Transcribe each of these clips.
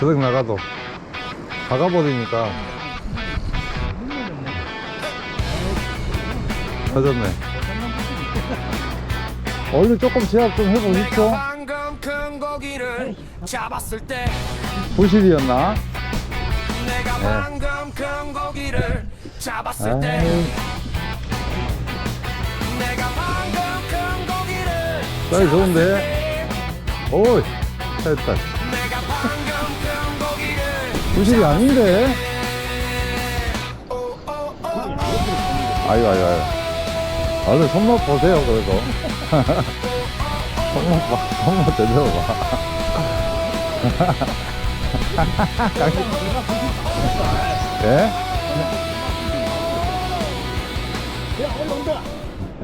저녁 나가도 박아버리니까. 터졌네. 얼른 조금 제압 좀 해보십시오. 방금 큰 고기를 잡았을 때 부실이었나? 내가 네. 방금 큰 고기를 잡았을 때 아이 내가 방금 큰 고기를 사이 좋은데? 오이 됐다. 내가 방금 90이 아닌데? 아유, 아유, 아유. 아들 손맛 보세요, 그래서. 손맛 봐, 손맛 제대로 봐. 예?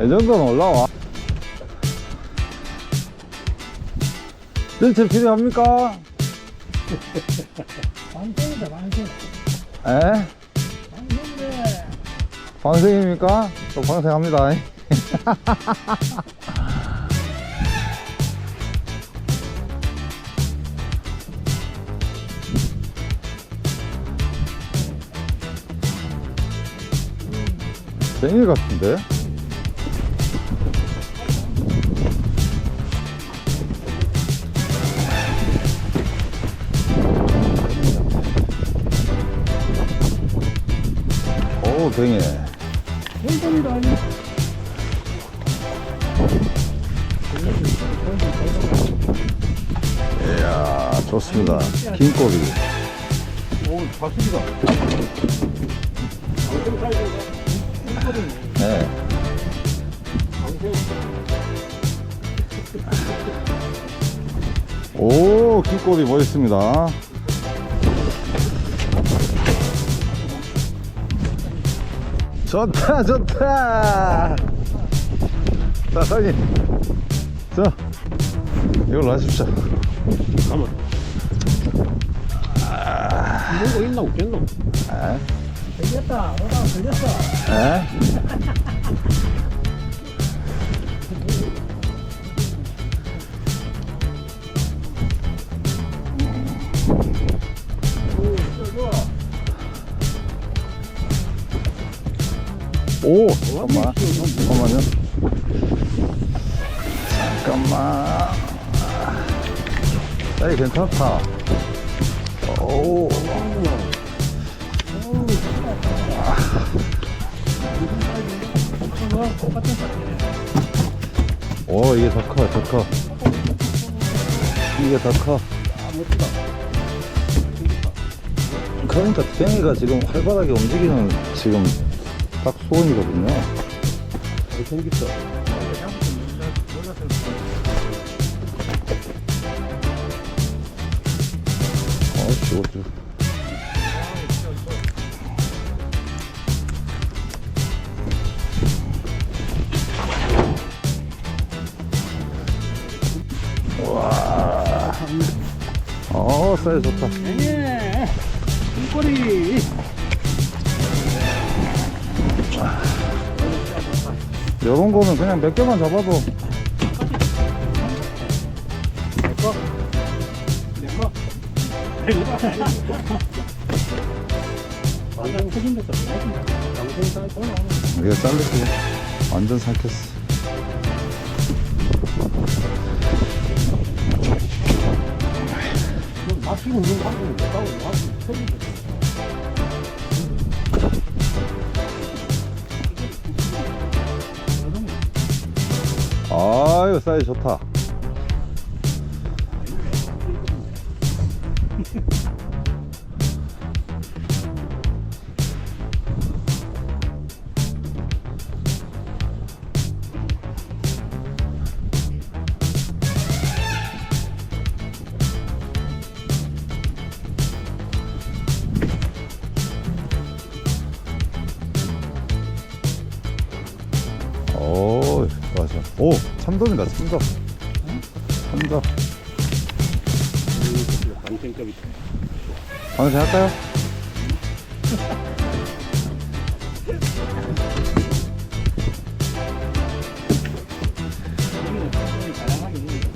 이 정도는 올라와. 전체 필요합니까? 방송이다 방송 에? 방송인데 방생입니까? 또 방생합니다. 생일 같은데? 방송이다 아니 이야, 좋습니다. 긴 꼬리. 오 박수기다 네. 오, 긴 꼬리 멋있습니다. 좋다, 좋다. 자, 사장님. 자, 이걸로 하십시오. 이런 거 있나 없겠노 에? 걸렸다 오다 걸렸어 에? 오, 잠깐만. 잠깐만요. 잠깐만. 야, 이 괜찮다. 오. 오, 이게 더 커, 더 커. 이게 더 커. 그러니까 땡이가 지금 활발하게 움직이는 지금 딱 수온이거든요. 잘 생겼어 어, 죽었죠. 와. 어, 사이즈 좋다. 예 흰꼬리 요런 거는 그냥 몇 개만 잡아도. 내꺼 내꺼 사진 올라오는 이거? 자를게. 완전 삭혔어. 막히고 있는 거 하고 못 가고 뭐 하고 사이즈 좋다. 방금 할까요? 다양하게 있는 거.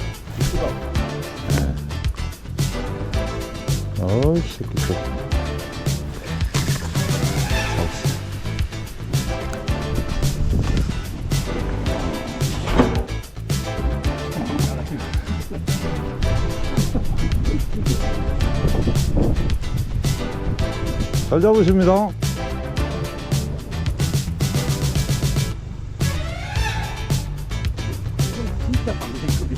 어, 새끼 잘 잡으십니다. 진짜 방생급이.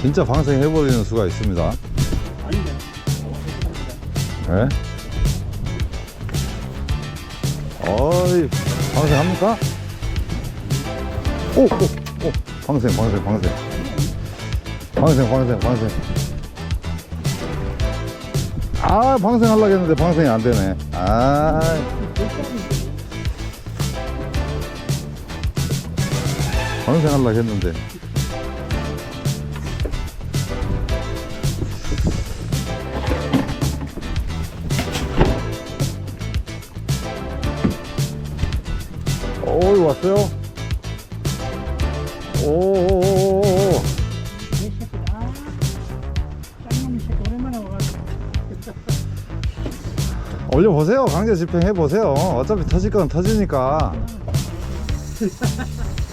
진짜 방생해버리는 수가 있습니다. 아닌데. 예? 어이, 방생합니까? 오, 오, 오, 방생, 방생, 방생. 방생, 방생, 방생. 아, 방생 하려고 했는데 방생이 안 되네. 아, 방생 하려고 했는데. 오, 왔어요? 오, 보세요. 강제 집행해 보세요. 어차피 터질 건 터지니까.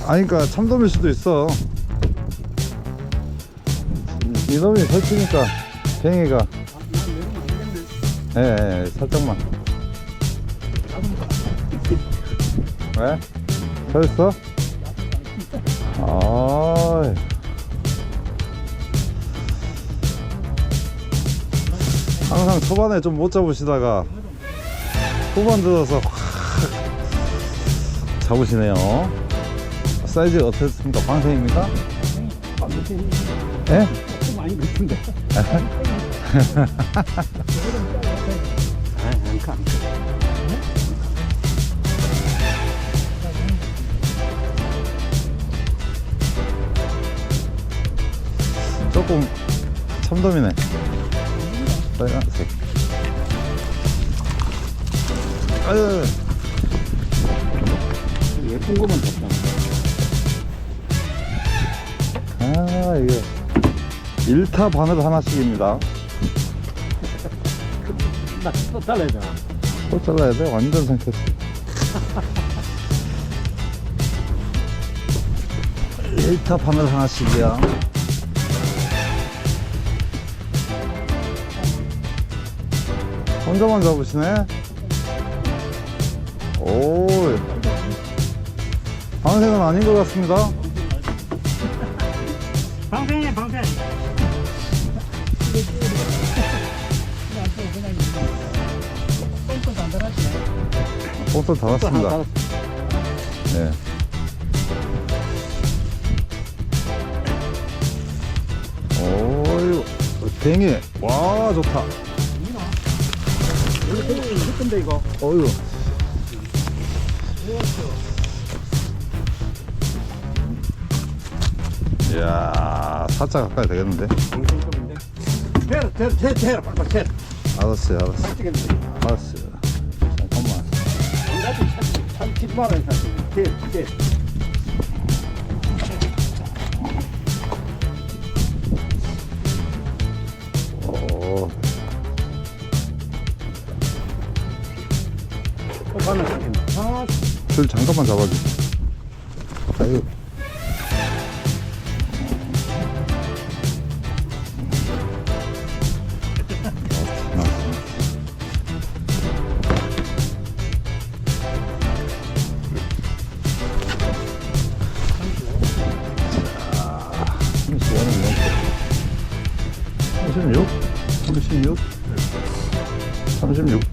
아니까 참돔일 수도 있어. 이놈이 설치니까 뱅이가. 예, 예, 살짝만. 왜? 터졌어? 아, 항상 초반에 좀 못 잡으시다가 후반 들어서 확 잡으시네요. 사이즈가 어떻습니까? 방생입니까? 아, 예? 것 같은데. 아, 안 가. 조금 참돔이네. 빨간색. 아유, 예쁜 거만 줬다. 아, 이게 1타 바늘 하나씩입니다. 나또 잘라야 되나? 또 잘라야 돼? 완전 생겼어. 1타 바늘 하나씩이야. 혼자만 잡으시네? 오, 방생은 아닌 것 같습니다. 방생해, 방생. 옷도 다 왔습니다. 예. 오유, 댕이. 와, 좋다. 이거 이거 어유. 이 야, 살짝 가까이 되겠는데? 방생급인데. 테러, 테러, 테러, 테러, 빨리 테러. 알았어요, 알았어. 깜짝이야. 알았어요. 잠깐만. 나도 참, 참, 10만 원 샀어. 테러, 테러. 오, 또 바늘 샀겠네. 아, 줄 잠깐만 잡아줘. 아유.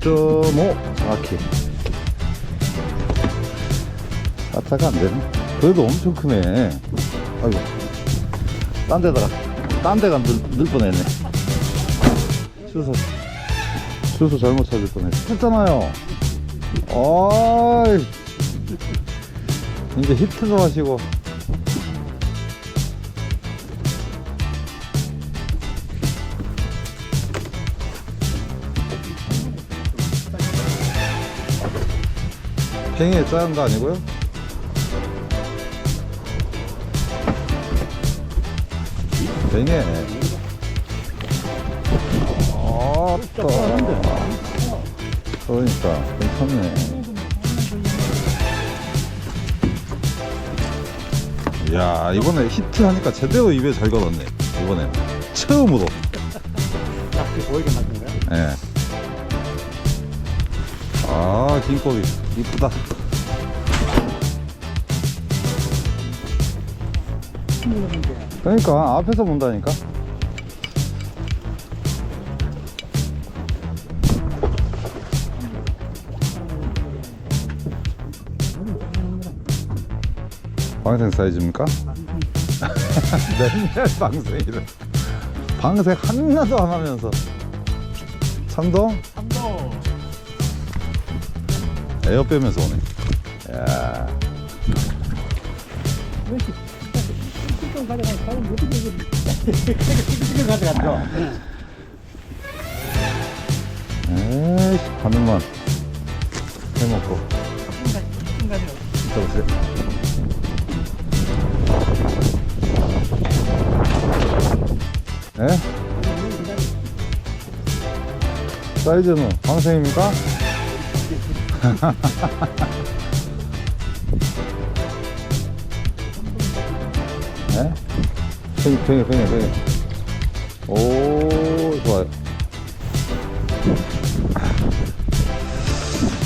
6.5 아키 아차가 안되네. 그래도 엄청 크네. 아이고. 딴 데다가 딴 데가 늘, 늘 뻔했네. 주소 주소 잘못 찾을 뻔했어 했잖아요. 아이. 이제 히트도 하시고. 팽이에 짜는 거 아니고요? 뱅에. 아, 또. 그러니까, 괜찮네. 이야, 이번에 히트하니까 제대로 입에 잘 걸었네. 이번엔. 처음으로. 낚시 보이게 만든 거야? 예. 아, 긴 꼬리. 이쁘다. 그러니까, 앞에서 본다니까. 방생 사이즈입니까? 맨날 방생이래. 방생 하나도 안 하면서. 삼동? 삼도 에어 빼면서 오네. 야? 에이씨, 바늘만 해먹고. 이따 오세요. 에? 사이즈는 방생입니까? 에? 팽이, 팽이, 팽이, 팽이. 오, 좋아요.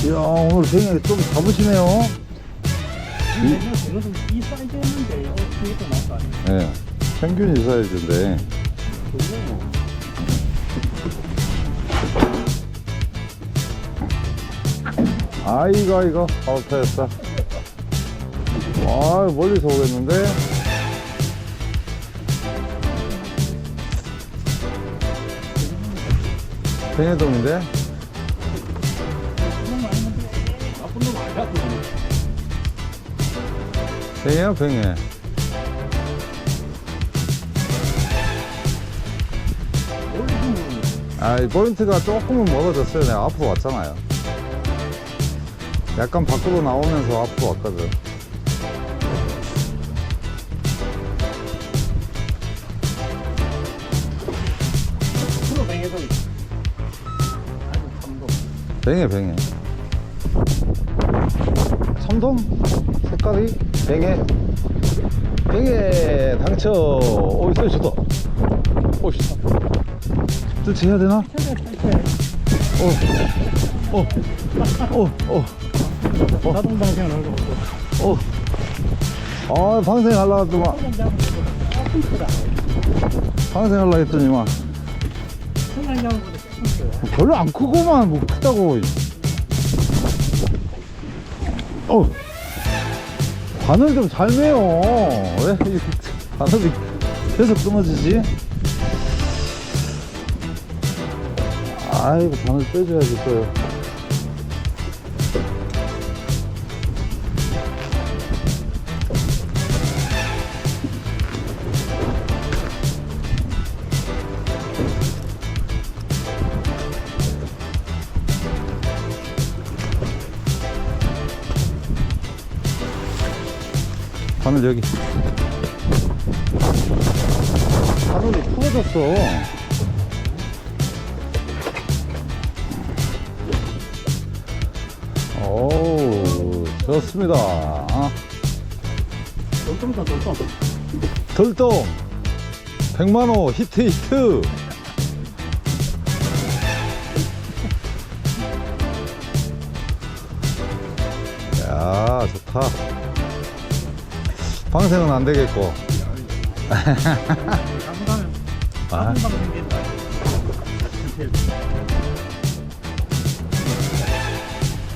이야, 오늘 팽이 좀 잡으시네요. 이것은 이 사이즈였는데 어떻게 또거 아니야? 예. 평균 이 사이즈인데. 아이고, 아이고. 아웃했어. 아, 멀리서 오겠는데? 그거. 팽해요, 팽해. 아, 이 포인트가 조금은 멀어졌어요. 내가 앞으로 왔잖아요. 약간 밖으로 나오면서 앞으로 왔거든. 뱅해, 뱅해. 참돔 색깔이 뱅해. 뱅해 당첨. 오, 소리 좋다. 오, 씨. 뜰채 해야 되나? 어, 어, 어, 어, 자동 방생을 하고 어. 아, 방생 하려더만. 방생 하려 했더니만. 성장장보다 조금 커요. 별로 안 크고만 뭐 크다고. 어. 바늘 좀 잘 매요. 왜 이렇게 바늘이 계속 끊어지지? 아이고 바늘 빼줘야겠어요 바늘 여기. 바늘이 풀어졌어. 오 좋습니다. 아, 똘똘다 똘똘 돌돔 100만호 히트 히트. 야 좋다 방생은 안 되겠고. 아.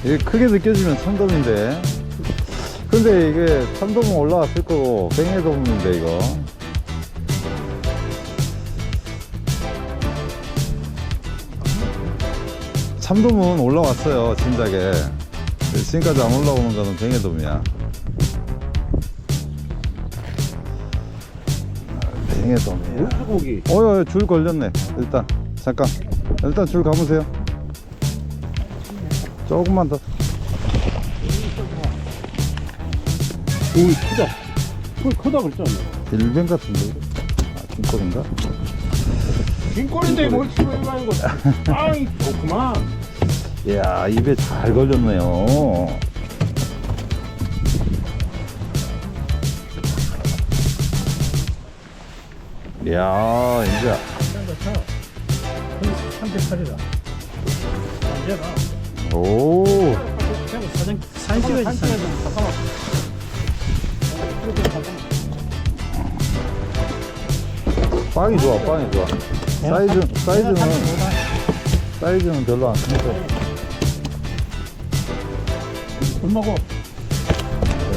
이게 크게 느껴지면 참돔인데. 근데 이게 참돔은 올라왔을 거고 뱅에돔인데 이거. 참돔은 올라왔어요 진작에. 지금까지 안 올라오는 거는 뱅에돔이야 뱅에돔이야 물고기. 어여 줄 걸렸네. 일단 잠깐. 일단 줄 감으세요. 조금만 더. 오 크다. 크, 크다 그랬잖아 일병 같은데. 아, 꼴인가? 긴 꼬리인데 뭘 치고 이거. 빵이 좋구만. 이야, 입에 잘 걸렸네요. 야, 이제, 38이다. 언제가? 오, 사진, 사진 찍어야지. 사진. 잠깐만. 빵이 좋아, 빵이 좋아. 사이즈, 사이즈는, 사이즈는 별로 안 크니까. 얼마고?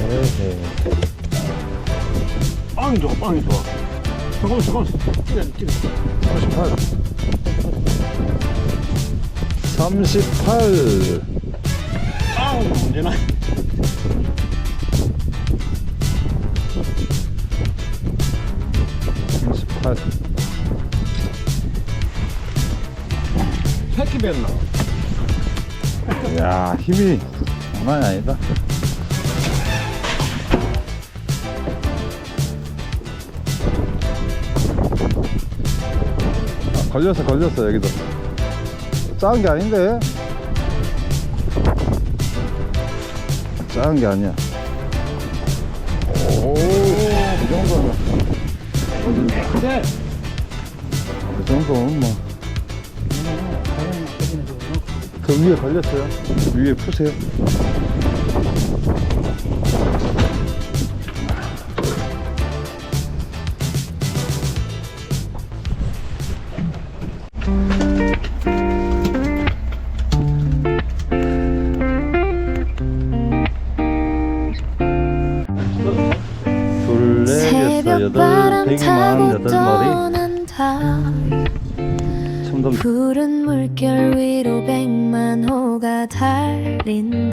에헤. 빵이 좋아, 빵이 좋아. 잠깐만, 잠깐만. 찍어, 찍어. 38. 38. 빵 언제나. 삼십팔. 새끼 뱉나? 야 힘이 장난이 아니다. 걸렸어 걸렸어 여기도. 작은 게 아닌데. 작은 게 아니야. 오이 정도면. 이 정도면 뭐. 그 위에 걸렸어요. 위에 푸세요. 타고 여덟 참돔. 푸른 물결 위로 백만 호가 달린